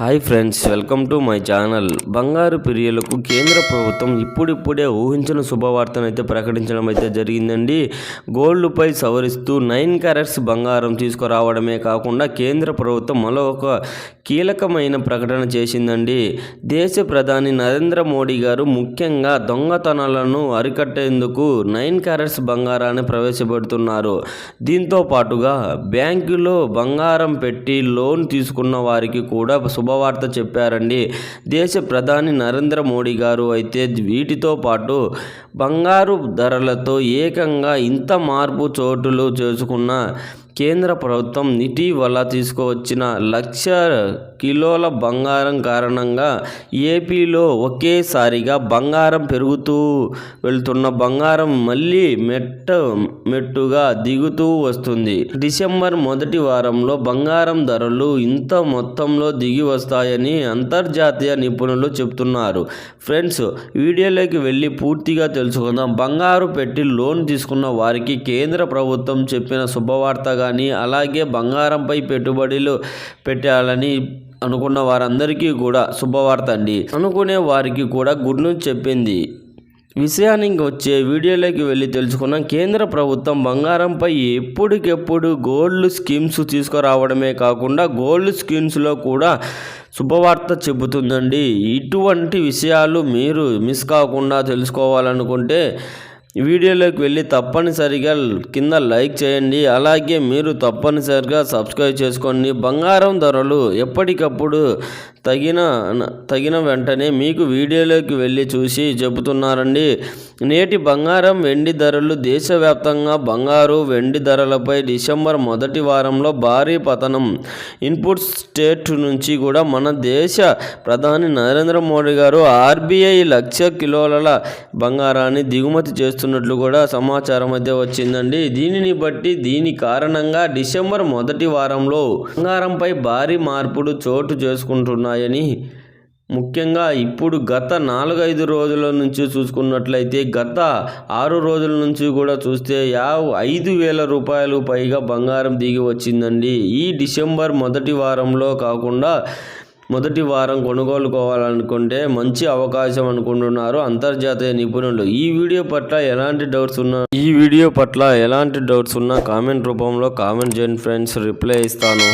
Hi friends welcome to my channel. బంగారు పిరియలకు కేంద్ర ప్రభుత్వం ఇప్పుడిప్పుడే ఊహించిన శుభవార్తను అయితే ప్రకటించడం అయితే జరిగిందండి. గోల్డ్పై సవరిస్తూ నైన్ క్యారెట్స్ బంగారం తీసుకురావడమే కాకుండా కేంద్ర ప్రభుత్వం మరో ఒక కీలకమైన ప్రకటన చేసిందండి. దేశ ప్రధాని నరేంద్ర మోడీ గారు ముఖ్యంగా దొంగతనాలను అరికట్టేందుకు నైన్ క్యారెట్స్ బంగారాన్ని ప్రవేశపెడుతున్నారు. దీంతో పాటుగా బ్యాంకులో బంగారం పెట్టి లోన్ తీసుకున్న వారికి కూడా శుభవార్త చెప్పారండి. దేశ ప్రధాని నరేంద్ర మోడీ గారు అయితే వీటితో పాటు బంగారు ధరలతో ఏకంగా ఇంత మార్పు చోటులు చేసుకున్న కేంద్ర ప్రభుత్వం ఇటీవల తీసుకువచ్చిన లక్ష కిలోల బంగారం కారణంగా ఏపీలో ఒకేసారిగా బంగారం పెరుగుతూ వెళ్తున్న బంగారం మళ్ళీ మెట్ట మెట్టుగా దిగుతూ వస్తుంది. డిసెంబర్ మొదటి వారంలో బంగారం ధరలు ఇంత మొత్తంలో దిగి వస్తాయని అంతర్జాతీయ నిపుణులు చెప్తున్నారు ఫ్రెండ్స్ వీడియోలోకి వెళ్ళి పూర్తిగా తెలుసుకుందాం. బంగారు పెట్టి లోన్ తీసుకున్న వారికి కేంద్ర ప్రభుత్వం చెప్పిన శుభవార్తగా కానీ అలాగే బంగారంపై పెట్టుబడులు పెట్టాలని అనుకున్న వారందరికీ కూడా శుభవార్త అండి. అనుకునే వారికి కూడా గుడ్ న్యూస్ చెప్పింది. విషయానికి వచ్చే వీడియోలోకి వెళ్ళి తెలుసుకున్నాం. కేంద్ర ప్రభుత్వం బంగారంపై ఎప్పటికెప్పుడు గోల్డ్ స్కీమ్స్ తీసుకురావడమే కాకుండా గోల్డ్ స్కీమ్స్లో కూడా శుభవార్త చెబుతుందండి. ఇటువంటి విషయాలు మీరు మిస్ కాకుండా తెలుసుకోవాలనుకుంటే వీడియోలోకి వెళ్ళి తప్పనిసరిగా కింద లైక్ చేయండి. అలాగే మీరు తప్పనిసరిగా సబ్స్క్రైబ్ చేసుకోండి. బంగారం ధరలు ఎప్పటికప్పుడు తగిన తగిన వెంటనే మీకు వీడియోలోకి వెళ్ళి చూసి చెబుతున్నారండి. నేటి బంగారం వెండి ధరలు దేశవ్యాప్తంగా బంగారు వెండి ధరలపై డిసెంబర్ మొదటి వారంలో భారీ పతనం. ఇన్పుట్ స్టేట్ నుంచి కూడా మన దేశ ప్రధాని నరేంద్ర మోడీ గారు ఆర్బీఐ లక్ష కిలోల బంగారాన్ని దిగుమతి చేస్తున్నారు. చేస్తున్నట్లు కూడా సమాచారం అయితే వచ్చిందండి. దీనిని బట్టి దీని కారణంగా డిసెంబర్ మొదటి వారంలో బంగారంపై భారీ మార్పులు చోటు చేసుకుంటున్నాయని ముఖ్యంగా ఇప్పుడు గత నాలుగైదు రోజుల నుంచి చూసుకున్నట్లయితే గత ఆరు రోజుల నుంచి కూడా చూస్తే యా ఐదు వేల రూపాయలు పైగా బంగారం దిగి వచ్చిందండి. ఈ డిసెంబర్ మొదటి వారంలో కాకుండా మొదటి వారం కొనుగోలుకోవాలనుకుంటే మంచి అవకాశం అనుకుంటున్నారు అంతర్జాతీయ నిపుణులు. ఈ వీడియో పట్ల ఎలాంటి డౌట్స్ ఉన్నా ఈ వీడియో పట్ల ఎలాంటి డౌట్స్ ఉన్నా కామెంట్ రూపంలో కామెంట్ చేయండి ఫ్రెండ్స్. రిప్లై ఇస్తాను.